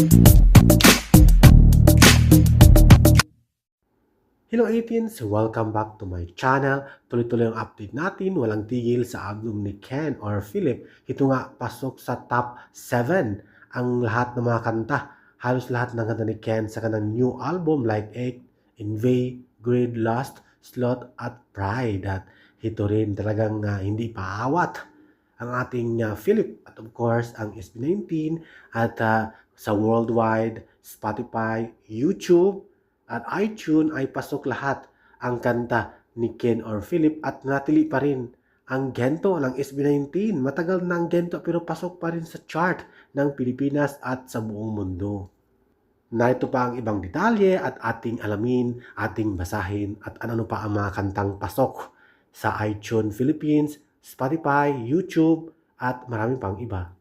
Hello 18s! Welcome back to my channel. Tuloy-tuloy ang update natin. Walang tigil sa album ni Ken or Philip. Ito nga, pasok sa top 7 ang lahat ng mga kanta. Halos lahat ng kanta ni Ken sa kanyang new album like Egg, Invade, Grid, Lost, Slot at Pride. At ito rin talagang ah, hindi paawat ang ating ah, Philip at of course ang SB19 at ah, sa worldwide Spotify, YouTube at iTunes ay pasok lahat ang kanta ni Ken or Philip at natili pa rin ang gento ng SB19. Matagal na ang gento pero pasok pa rin sa chart ng Pilipinas at sa buong mundo. Narito pa ang ibang detalye at ating alamin, ating basahin at ano pa ang mga kantang pasok sa iTunes Philippines, Spotify, YouTube at marami pang iba.